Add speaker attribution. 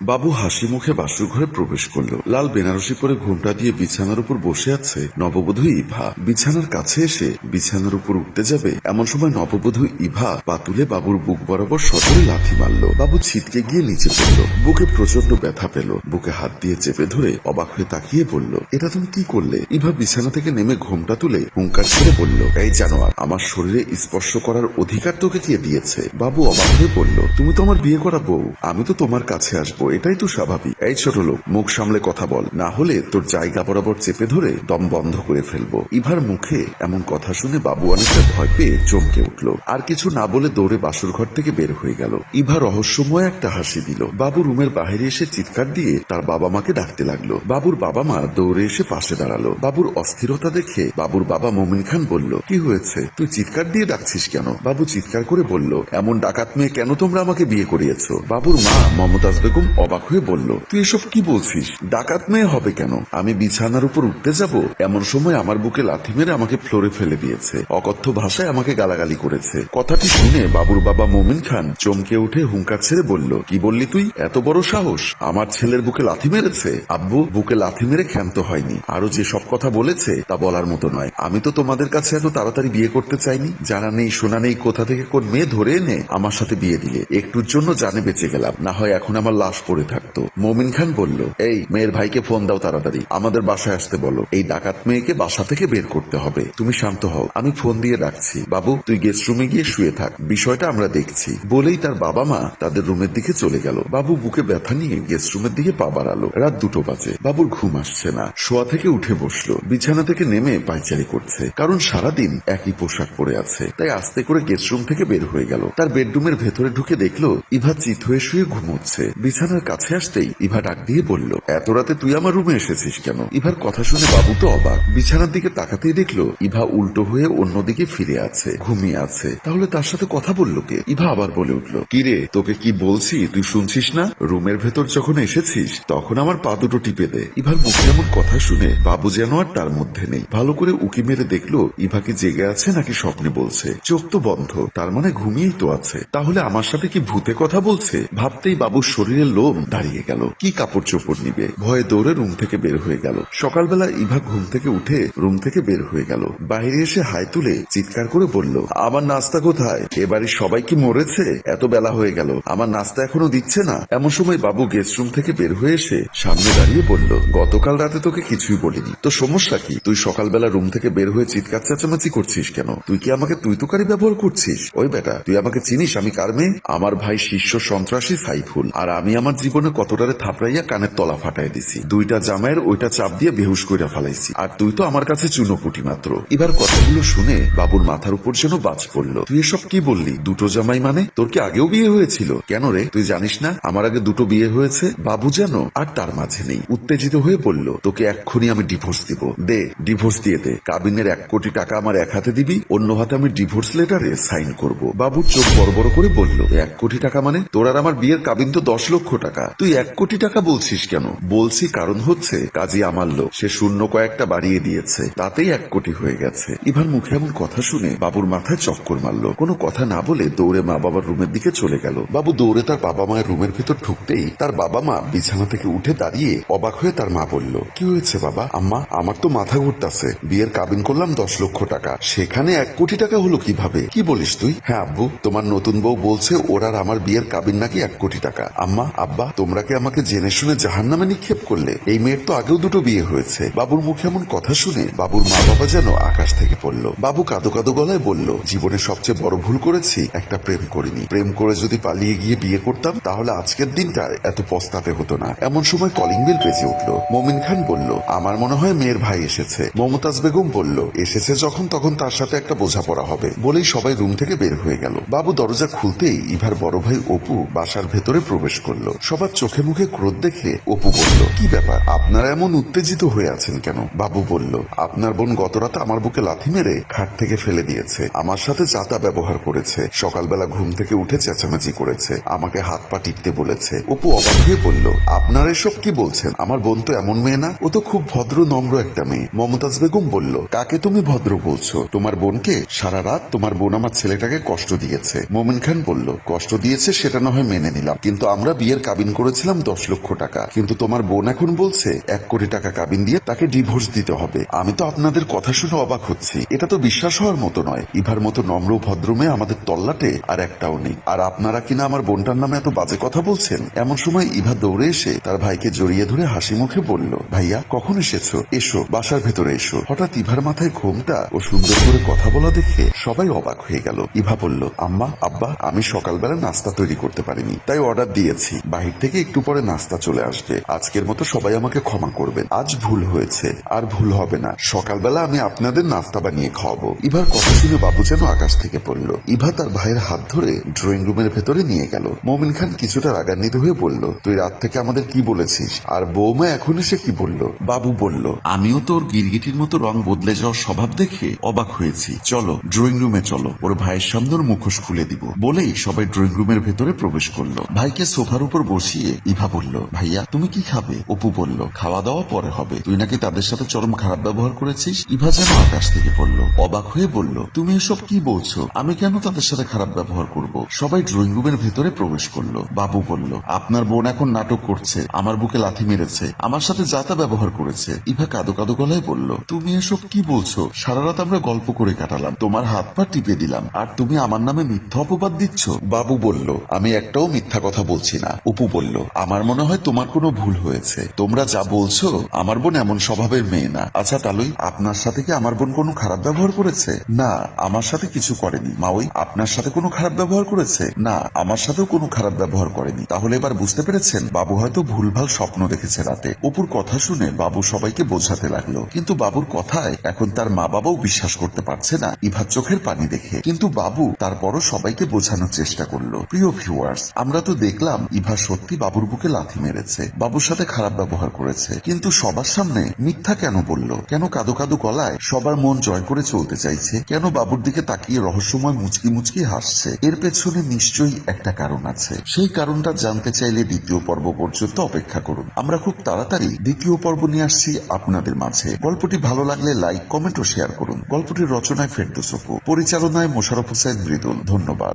Speaker 1: বাবু হাসি মুখে বাসুর ঘরে প্রবেশ করল। লাল বেনারসি পরে ঘুমটা দিয়ে বিছানার উপর বসে আছে নববধূ ইভা। বিছানার কাছে এসে বিছানার উপর উঠতে যাবে এমন সময় নববধূ ইভা পাতুলে বাবুর বুক বরাবর সজোরে লাথি মারল। বাবু ছিটকে গিয়ে নিচে পড়ল। বুকে প্রচণ্ড ব্যথা পেল। বুকে হাত দিয়ে চেপে ধরে অবাক হয়ে তাকিয়ে বলল, এটা তুমি কি করলে? ইভা বিছানা থেকে নেমে ঘোমটা তুলে হুঙ্কার ছেড়ে বলল, এই জানোয়ার, আমার শরীরে স্পর্শ করার অধিকার তোকে কে দিয়েছে? বাবু অবাক হয়ে বলল, তুমি তো আমার বিয়ে করা বউ। আমি তো তোমার কাছে আসব। এটাই তো স্বাভাবিক। এই ছোট লোক, মুখ সামলে কথা বল। না হলে তোর জায়গা বরাবর চেপে ধরে দম বন্ধ করে ফেলব। ইভার মুখে এমন কথা শুনে বাবু অনেকটা ভয় পেয়ে চমকে উঠল। আর কিছু না বলে দৌড়ে বাসুর ঘর থেকে বের হয়ে গেল। ইভা রহস্যময় একটা হাসি দিল। বাবু রুমের বাইরে এসে চিৎকার দিয়ে তার বাবা মাকে ডাকতে লাগল। বাবুর বাবা মা দৌড়ে এসে পাশে দাঁড়াল। বাবুর অস্থিরতা দেখে বাবুর বাবা মমিন খান বলল, কি হয়েছে? তুই চিৎকার দিয়ে ডাকছিস কেন? বাবু চিৎকার করে বলল, এমন ডাকাত মেয়ে কেন তোমরা আমাকে বিয়ে করিয়েছো? বাবুর মা মমতাজ বেগম অবাক হয়ে বলল, তুই এসব কি বলছিস? ডাকাত মেয়ে হবে কেন? আমি বিছানার উপর উঠতে যাব? এমন সময় আমার বুকে লাথি মেরে আমাকে ফ্লোরে ফেলে দিয়েছে। অকথ্য ভাষায় আমাকে গালাগালি করেছে। কথাটি শুনে বাবুর বাবা মমিন খান চমকে উঠে হুঙ্কার ছেড়ে বলল, কি বললি তুই? এত বড় সাহস? আমার ছেলের বুকে লাথি মেরেছে? আব্বু, বুকে লাথি মেরে ক্ষান্ত হয়নি। আরও যে সব কথা বলেছে, তা বলার মতো নয়। আমি তো তোমাদের কাছে এত তাড়াতাড়ি বিয়ে করতে চাইনি। জানা নেই, শোনা নেই কোথা থেকে কোন মেয়ে ধরে এনে আমার সাথে বিয়ে দিলে। একটুর জন্য জানে বেঁচে গেলাম। না হয় এখন আমার লাশ পড়ে থাকতো। মমিন খান বলল, এই, মেয়ের ভাইকে ফোন দাও তাড়াতাড়ি। আমাদের বাসায় আসতে বলো। এই ডাকাত মেয়েকে বাসা থেকে বের করতে হবে। তুমি শান্ত হও। আমি ফোন দিয়ে রাখছি বাবু, তুই গেস্ট রুমে গিয়ে শুয়ে থাক। বিষয়টা আমরা দেখছি। বলেই তার বাবা মা তাদের রুমের দিকে চলে গেল। বাবু বুকে ব্যথা নিয়ে গেস্ট রুমের দিকে পা বাড়ালো। রাত দুটো বাজে। বাবুর ঘুম আসছে না। শোয়া থেকে উঠে বসল। বিছানা থেকে নেমে পাইচারি করছে। কারণ সারাদিন একই পোশাক পরে আছে। তাই আস্তে করে গেস্ট রুম থেকে বের হয়ে গেল। তার বেডরুমের ভেতরে ঢুকে দেখল, ইভা চিত হয়ে শুয়ে ঘুমোচ্ছে। বিছানার কাছে আসতেই ইভা ডাক দিয়ে বলল, এত রাতে তুই আমার রুমে এসেছিস কেন? ইভার কথা শুনে বাবু তো অবাক। বিছানার দিকে তাকাতেই দেখল, ইভা উল্টো হয়ে অন্যদিকে ফিরে আছে, ঘুমিয়ে আছে। তাহলে তার সাথে কথা বলল কে? ইভা আবার বলে উঠল কিরে তোকে কি বলছি? তুই শুনছিস না? রুমের ভেতর যখন এসেছিস, তখন আমার পা দুটো টিপে দে। ইভার মুখে এমন কথা শুনে বাবু যেন আর তার মধ্যে নেই। ভালো করে উকি মেরে দেখল, ইভা কি জেগে আছে নাকি স্বপ্নে বলছে। চোখ তো বন্ধ, তার মানে ঘুমিয়েই তো আছে। তাহলে আমার সাথে কি ভূতে কথা বলছে? ভাবতেই বাবুর শরীরের লোম দাঁড়িয়ে গেল। কি কাপড় চোপড় নিবে? ভয়ে দৌড়ে রুম থেকে বের হয়ে গেল। সকালবেলা ইভা ঘুম থেকে উঠে রুম থেকে বের হয়ে গেল। বাইরে এসে হাই তুলে চিৎকার করে বলল, আমার নাস্তা কোথায়? এবারে সবাই কি মরেছে? এত বেলা হয়ে গেল। আমার নাস্তা এখনও দিচ্ছে না। এমন সময় বাবু গেস্ট রুম থেকে বের হয়ে এসে সামনে দাঁড়িয়ে বলল, গতকাল রাতে তোকে কিছুই বলিনি। তো সমস্যা কি? তুই সকালবেলা রুম থেকে বের হয়ে চিৎকার চেঁচামেচি করছিস কেন? তুই কি আমাকে তুই তুকারি ব্যবহার করছিস? ওই বেটা, তুই আমাকে চিনিস আমি কার মেয়ে? আমার ভাই শীর্ষ সন্ত্রাসী সাইফুল, আর আমি আমার জীবনে কতটারে থাপড়াইয়া কানের তলা ফাটাই দিছি। দুইটা জামাইয়ের ওইটা চাপ দিয়ে বেহুশ কইরা ফালাইছি। আর তুই তো আমার কাছে চুনোপুটি মাত্র। এবার কথাগুলো শুনে বাবুর মাথার উপর যেন বাজ পড়ল। তুই এসব কি বললি? দুটো জামাই মানে? তোর কি আগেও বিয়ে হয়েছিল? কেন রে? তুই জানিস না? আমার আগে দুটো বিয়ে হয়েছে। বাবু যেন আর তার মাঝে নেই। উত্তেজিত হয়ে বলল, তোকে এক্ষুনি আমি ডিভোর্স দিব। দে, ডিভোর্স দিয়ে দে। কাবিনের এক কোটি টাকা আমার এক হাতে দিবি, অন্য হাতে আমি ডিভোর্স লেটারে সাইন করব। বাবুর চোখ বড় বড় করে বলল, এক কোটি টাকা মানে? তোর আর আমার বিয়ের কাবিন তো দশ লক্ষ টাকা। তুই এক কোটি টাকা বলছিস কেন? বলছি কারণ হচ্ছে, কাজী আমার লোক, সে শূন্য কয়েকটা বাড়িয়ে দিয়েছে। তাতেই এক কোটি হয়ে গেছে। ইভার মুখে এমন কথা শুনে বাবুর মাথায় চক্কর মারলো। কোনো কথা না বলে দৌড়ে মা বাবার রুমের দিকে চলে গেল। বাবু দৌড়ে তার বাবা মায়ের রুমের ভেতর ঢুকতেই তার বাবা মা বিছানা থেকে উঠে দাঁড়িয়ে অবাক হয়ে তার মা বলল, কি হয়েছে বাবা? আম্মা, আমার তো মাথা ঘুরতাছে। বিয়ের কাবিন করলাম দশ লক্ষ টাকা। সেখানে এক কোটি টাকা হলো কীভাবে? কি বলিস তুই? হ্যাঁ আব্বু, তোমার নতুন বউ বলছে ওর আমার বিয়ের কাবিন নাকি এক কোটি টাকা। আম্মা আব্বা, তোমরা কি আমাকে জেনে শুনে জাহান নামে নিক্ষেপ করলে? এই মেয়ের তো আগেও দুটো বিয়ে হয়েছে। বাবুর মুখে এমন কথা শুনে বাবুর মা বাবা যেন আকাশ থেকে পড়ল। বাবু কাদো কাদো গলায় বলল জীবনে সবচেয়ে বড় ভুল করেছি, একটা প্রেম করিনি। প্রেম করে যদি পালিয়ে গিয়ে বিয়ে করতাম, তাহলে আজকের দিনটা এত পস্তাতে হতো না। এমন সময় কলিং বেল বেজে উঠল। মমিন খান বলল, আমার মনে হয় মেয়ের ভাই এসেছে। মমতাজ বেগম বলল, এসেছে যখন, তখন তার সাথে একটা বোঝাপড়া হবে। বলেই সবাই রুম থেকে বের হয়ে গেল। বাবু দরজা খুলতেই ইভার বড় ভাই অপু বাসার ভেতরে প্রবেশ করল। সবার চোখে মুখে ক্রোধ দেখে অপু বলল, কি ব্যাপার? আপনারা এমন উত্তেজিত হয়ে আছেন কেন? বাবু বলল, আপনার বোন গতরাতে আমার বুকে লাথি মেরে খাট থেকে ফেলে দিয়েছে। আমার সাথে চাতা ব্যবহার করেছে। সকালবেলা ঘুম থেকে উঠে চেঁচামেচি করেছে। আমাকে হাত পা টিপতে বলেছে। অপু অবাক হয়ে বলল, আপনারা এসব কি বলছেন? আমার বোন তো এমন মেয়ে না? ও তো খুব ভদ্র, নম্র একটা মেয়ে। মমতাজ বেগম বলল, কাকে তুমি ভদ্র বলছো? তোমার বোনকে? সারা রাত তোমার বোন আমার ছেলেটাকে কষ্ট দিয়েছে। মোমিন খান বলল, কষ্ট দিয়েছে সেটা না হয় মেনে নিলাম। কিন্তু আমরা বিয়ের কাবিন করেছিলাম দশ লক্ষ টাকা। কিন্তু তোমার বোন এখন বলছে, এক কোটি টাকা কাবিন দিয়ে তাকে ডিভোর্স দিতে হবে। আমি তো আপনাদের কথা শুনে অবাক হচ্ছি। এটা তো বিশ্বাস হওয়ার মতো নয়। ইভার মতো নম্র ভদ্র মেয়ে আমাদের তল্লাটে আর একটাও নেই। আর আপনারা কিনা আমার বোনটার নামে এত বাজে কথা বলছেন? এমন সময় ইভা দৌড়ে এসে তার ভাইকে জড়িয়ে ধরে হাসি মুখে বলল, ভাইয়া, কখন এসেছ? এসো, বাসার ভেতরে এসো। হঠাৎ ইভার মাথায় ঘোমটা ও সুন্দর করে কথা বলা দেখে সবাই অবাক হয়ে গেল। ইভা বলল, আম্মা, আব্বা, আমি সকালবেলা নাস্তা তৈরি করতে পারিনি, তাই অর্ডার দিয়েছি। বাহির থেকে একটু পরে নাস্তা চলে আসবে। আজকের মতো সবাই আমাকে ক্ষমা করবেন। আজ ভুল হয়েছে। আর ভুল হবে না। সকালবেলা আমি আপনাদের নাস্তা বানিয়ে খাওয়াবো। ইভার কথা শুনে বাবু যেন আকাশ থেকে পড়ল। ইভা তার ভাইয়ের হাত ধরে ড্রয়িং রুমের ভেতরে নিয়ে গেল। মমিন খান কিছুটা রাগান্বিত হয়ে বলল, তুই রাত থেকে আমাদের কি বলেছিস? আর বৌমা এখন এসে কি বলল? বাবু বলল, আমিও তোর গিরগিটির মতো রং বদলে যাওয়ার স্বভাব দেখে অবাক হয়েছি। চলো, ড্রয়িং রুমে চলো। ওর ভাইয়ের সামনে মুখোশ খুলে দিব। বলেই সবাই ড্রয়িং রুমের ভেতরে প্রবেশ করল। ভাইকে সোফার উপর বসিয়ে ইভা বলল, ভাইয়া, তুমি কি খাবে? অপু বলল, খাওয়া দাওয়া পরে হবে। তুই নাকি তাদের সাথে চরম খারাপ ব্যবহার করেছিস? ইভা যেন আকাশ থেকে পড়ল, অবাক হয়ে বলল, তুমি এসব কি বলছো? আমি কেন তাদের সাথে খারাপ ব্যবহার করব? সবাই ড্রয়িং রুমের ভেতরে প্রবেশ করল। বাবু বলল, আপনার বোন এখন নাটক করছে, আমার বুকে লাথি মেরেছে, আমার সাথে যাতা ব্যবহার করেছে। ইভা কাদো কাদো গলায় বলল, তুমি এসব কি বলছো? সারা রাত আমরা গল্প করে কাটালাম, তোমার হাত পা টিপে দিলাম, আর তুমি আমার নামে মিথ্যা অপবাদ দিচ্ছ? বাবু বলল, আমি একটাও মিথ্যা কথা বলছি না। অপু বলল, আমার মনে হয় তোমার কোনো ভুল হয়েছে। তোমরা যা বলছো, আমার বোন এমন স্বভাবের মেয়ে না। আচ্ছা তালুই, আপনার সাথে কি আমার বোন কোনো খারাপ ব্যবহার করেছে? না, আমার সাথে কিছু করেনি। মাওই আপনার সাথে কোনো খারাপ ব্যবহার করেছে? না, আমার সাথেও কোনো খারাপ ব্যবহার করেনি। তাহলে এবার বুঝতে পেরেছেন, বাবু হয়তো ভুলভাল স্বপ্ন দেখেছে রাতে। অপুর কথা শুনে বাবু সবাইকে বোঝাতে লাগল। কিন্তু বাবুর কথায় এখন তার মা বাবাও বিশ্বাস করতে পারছে না, ইভার চোখের পানি দেখে। কিন্তু বাবু তারপরও সবাইকে বোঝানোর চেষ্টা করল। প্রিয় ভিউয়ার্স আমরা তো দেখলাম ইভা সত্যি বাবুর বুকে লাথি মেরেছে। বাবুর সাথে খারাপ ব্যবহার করেছে। কিন্তু সবার সামনে মিথ্যা কেন বলল? কেন কাদো কাদো গলায় সবার মন জয় করে চলতে চাইছে? কেন বাবুর দিকে তাকিয়ে রহস্যময় মুচকি মুচকি হাসছে? এর পেছনে নিশ্চয়ই একটা কারণ আছে। সেই কারণটা জানতে চাইলে দ্বিতীয় পর্ব পর্যন্ত অপেক্ষা করুন। আমরা খুব তাড়াতাড়ি দ্বিতীয় পর্ব নিয়ে আসছি আপনাদের মাঝে। গল্পটি ভালো লাগলে লাইক, কমেন্ট ও শেয়ার করুন। গল্পটির রচনায় ফেরদোস অপু, পরিচালনায় মোশারফ হোসেন মৃদুল। ধন্যবাদ।